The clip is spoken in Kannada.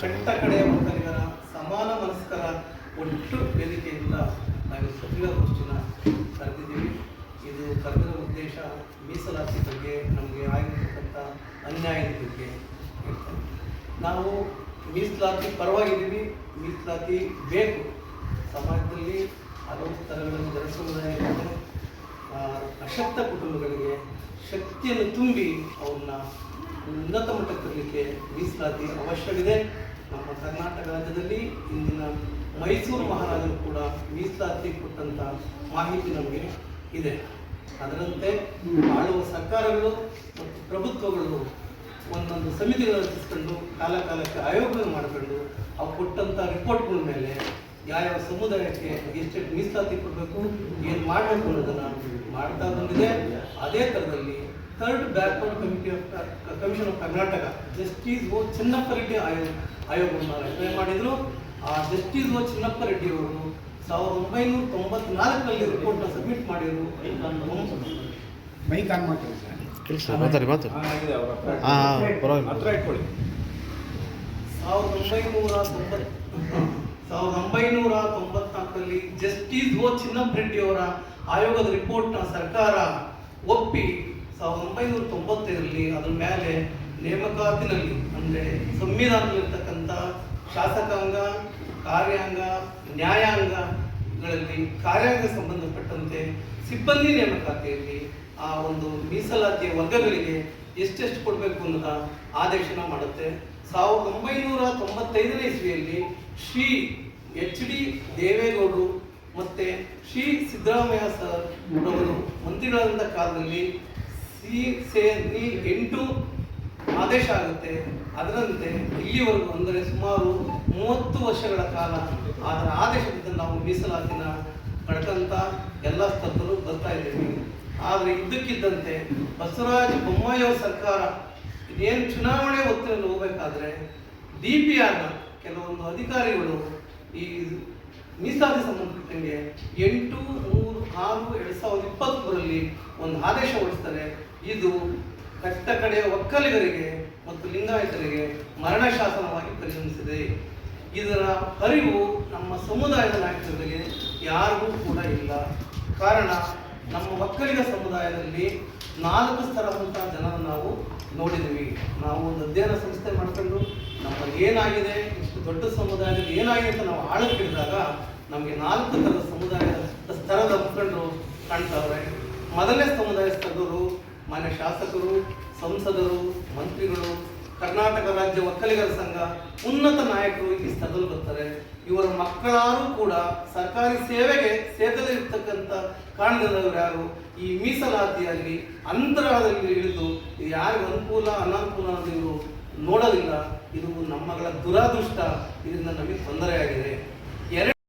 ಶಕ್ತ ಕಡೆಯ ಸಮಾನ ಮನಸ್ಕರ ಒಟ್ಟು ವೇದಿಕೆಯಿಂದ ನಾವು ಸುದ್ದಿಗೋಷ್ಠಿನ ಕರೆದಿದ್ದೀವಿ. ಇದು ಕರೆದಿರೋ ಉದ್ದೇಶ ಮೀಸಲಾತಿ ಬಗ್ಗೆ, ನಮಗೆ ಆಗಿರ್ತಕ್ಕಂಥ ಅನ್ಯಾಯದ ಬಗ್ಗೆ ನಾವು ಮೀಸಲಾತಿ ಪರವಾಗಿದ್ದೀವಿ, ಮೀಸಲಾತಿ ಬೇಕು. ಸಮಾಜದಲ್ಲಿ ಹಲವು ಥರಗಳನ್ನು ಧರಿಸುವುದಾಗಿರುತ್ತೆ ಅಶಕ್ತ ಕುಟುಂಬಗಳಿಗೆ ಶಕ್ತಿಯನ್ನು ತುಂಬಿ ಅವನ್ನ ಉನ್ನತ ಮಟ್ಟಕ್ಕೆ ತರಲಿಕ್ಕೆ ಮೀಸಲಾತಿ ಅವಶ್ಯವಿದೆ. ನಮ್ಮ ಕರ್ನಾಟಕ ರಾಜ್ಯದಲ್ಲಿ ಇಂದಿನ ಮೈಸೂರು ಮಹಾರಾಜರು ಕೂಡ ಮೀಸಲಾತಿ ಕೊಟ್ಟಂತ ಮಾಹಿತಿ ನಮಗೆ ಇದೆ. ಅದರಂತೆ ಆಳುವ ಸರ್ಕಾರಗಳು ಮತ್ತು ಪ್ರಭುತ್ವಗಳು ಒಂದೊಂದು ಸಮಿತಿಗಳನ್ನು ರಚಿಸಿಕೊಂಡು ಕಾಲ ಕಾಲಕ್ಕೆ ಮಾಡಿಕೊಂಡು ಅವು ಕೊಟ್ಟಂಥ ರಿಪೋರ್ಟ್ಗಳ ಮೇಲೆ ಯಾವ್ಯಾವ ಸಮುದಾಯಕ್ಕೆ ಎಷ್ಟು ಮೀಸಲಾತಿ ಕೊಡಬೇಕು ಏನು ಮಾಡಬೇಕು ಅನ್ನೋದನ್ನು ಮಾಡ್ತಾ ಬಂದಿದೆ. ಅದೇ ಥರದಲ್ಲಿ third backward committee of commission of Karnataka justice O Chinnappa Reddy ಆಯೋಗ ಆಯೋಗವನ್ನು ರಚನೆ ಮಾಡಿದರು? ಆ ಜಸ್ಟಿಸ್ ಓ ಚಿನ್ನಪ್ಪ ರೆಡ್ಡಿ ಅವರು ಸಾವಿರದ ಒಂಬೈನೂರ ತೊಂಬತ್ನಾಲ್ಕರಲ್ಲಿ ರಿಪೋರ್ಟ್ನ ಸಬ್ಮಿಟ್ ಮಾಡಿದರು. ಮೈಕ್ ಆನ್ ಇಟ್ಕೊಳ್ಳಿ. ಸಾವಿರದ ಒಂಬೈನೂರ ತೊಂಬತ್ ಸಾವಿರದ ಒಂಬೈನೂರ ತೊಂಬತ್ನಾಲ್ಕರಲ್ಲಿ ಜಸ್ಟಿಸ್ ಓ ಚಿನ್ನಪ್ಪರೆಡ್ಡಿ ಅವರ ಆಯೋಗದ ರಿಪೋರ್ಟ್ನ ಸರ್ಕಾರ ಒಪ್ಪಿ ಸಾವಿರದ ಒಂಬೈನೂರ ತೊಂಬತ್ತೈದರಲ್ಲಿ ಅದ್ರ ಮೇಲೆ ನೇಮಕಾತಿನಲ್ಲಿ ಅಂದರೆ ಸಂವಿಧಾನದಲ್ಲಿರ್ತಕ್ಕಂಥ ಶಾಸಕಾಂಗ, ಕಾರ್ಯಾಂಗ, ನ್ಯಾಯಾಂಗಗಳಲ್ಲಿ ಕಾರ್ಯಾಂಗ ಸಂಬಂಧಪಟ್ಟಂತೆ ಸಿಬ್ಬಂದಿ ನೇಮಕಾತಿಯಲ್ಲಿ ಆ ಒಂದು ಮೀಸಲಾತಿಯ ವರ್ಗಗಳಿಗೆ ಎಷ್ಟೆಷ್ಟು ಕೊಡಬೇಕು ಅನ್ನೋದ ಆದೇಶನ ಮಾಡುತ್ತೆ. ಸಾವಿರದ ಒಂಬೈನೂರ ತೊಂಬತ್ತೈದನೇ ಇಸ್ವಿಯಲ್ಲಿ ಶ್ರೀ ಎಚ್ ಡಿ ದೇವೇಗೌಡರು ಮತ್ತೆ ಶ್ರೀ ಸಿದ್ದರಾಮಯ್ಯ ಸರ್ ಅವರು ಮಂತ್ರಿಗಳಾದಂಥ ಕಾಲದಲ್ಲಿ ಸಿ ಸಿ ನಿ ಎಂಟು ಆದೇಶ ಆಗುತ್ತೆ. ಅದರಂತೆ ಇಲ್ಲಿವರೆಗೂ ಅಂದರೆ ಸುಮಾರು ಮೂವತ್ತು ವರ್ಷಗಳ ಕಾಲ ಅದರ ಆದೇಶದಿಂದ ನಾವು ಮೀಸಲಾತಿನ ಪಡ್ಕಂತ ಎಲ್ಲ ಸ್ಪರ್ಧರು ಬರ್ತಾ ಇದ್ದೀವಿ. ಆದರೆ ಇದ್ದಕ್ಕಿದ್ದಂತೆ ಬಸವರಾಜ ಬೊಮ್ಮಾಯಿ ಸರ್ಕಾರ ಏನು ಚುನಾವಣೆ ಹೊತ್ತಿನಲ್ಲಿ ಹೋಗಬೇಕಾದ್ರೆ ಡಿ ಪಿ ಆರ್ನ ಕೆಲವೊಂದು ಅಧಿಕಾರಿಗಳು ಈ ಮೀಸಲಾತಿ ಸಂಬಂಧಪಟ್ಟಂಗೆ ಎಂಟು, ಮೂರು, ಆರು, ಎರಡು ಸಾವಿರದ ಇಪ್ಪತ್ತ್ಮೂರರಲ್ಲಿ ಒಂದು ಆದೇಶ ಹೊರಡಿಸ್ತಾರೆ. ಇದು ಕಟ್ಟ ಕಡೆಯ ಒಕ್ಕಲಿಗರಿಗೆ ಮತ್ತು ಲಿಂಗಾಯತರಿಗೆ ಮರಣ ಶಾಸನವಾಗಿ ಪರಿಗಣಿಸಿದೆ ಇದರ ಅರಿವು ನಮ್ಮ ಸಮುದಾಯದ ನಾಯಕರಿಗೆ ಯಾರಿಗೂ ಕೂಡ ಇಲ್ಲ. ಕಾರಣ ನಮ್ಮ ಒಕ್ಕಲಿಗ ಸಮುದಾಯದಲ್ಲಿ ನಾಲ್ಕು ಸ್ತರದಂತಹ ಜನರನ್ನು ನಾವು ನೋಡಿದ್ದೀವಿ. ನಾವು ಒಂದು ಅಧ್ಯಯನ ಸಂಸ್ಥೆ ಮಾಡಿಕೊಂಡು ನಮ್ಮ ಏನಾಗಿದೆ, ಇಷ್ಟು ದೊಡ್ಡ ಸಮುದಾಯದಲ್ಲಿ ಏನಾಗಿದೆ ಅಂತ ನಾವು ಆಳಕ್ಕೆ ಹಿಡಿದಾಗ ನಮಗೆ ನಾಲ್ಕು ಥರದ ಸಮುದಾಯದ ಸ್ತರದ ಮುಖಂಡರು ಕಾಣ್ತಾವ್ರೆ. ಮೊದಲನೇ ಸಮುದಾಯ ಸ್ಥಳರು ಮಾನ್ಯ ಶಾಸಕರು, ಸಂಸದರು, ಮಂತ್ರಿಗಳು, ಕರ್ನಾಟಕ ರಾಜ್ಯ ಒಕ್ಕಲಿಗರ ಸಂಘ, ಉನ್ನತ ನಾಯಕರು ಈ ಸ್ಥಳದಲ್ಲಿ ಬರ್ತಾರೆ. ಇವರ ಮಕ್ಕಳಾರು ಕೂಡ ಸರ್ಕಾರಿ ಸೇವೆಗೆ ಸೇದಲೇ ಇರ್ತಕ್ಕಂಥ ಕಾರಣದವರು ಯಾರು? ಈ ಮೀಸಲಾತಿಯಲ್ಲಿ ಅಂತರಾಳದಲ್ಲಿ ಇಳಿದು ಯಾರು ಯಾರಿಗೂ ಅನುಕೂಲ, ಅನಾನುಕೂಲ ಅಂತ ಇವರು ನೋಡೋದಿಲ್ಲ. ಇದು ನಮ್ಮಗಳ ದುರಾದೃಷ್ಟ. ಇದರಿಂದ ನಮಗೆ ತೊಂದರೆಯಾಗಿದೆ.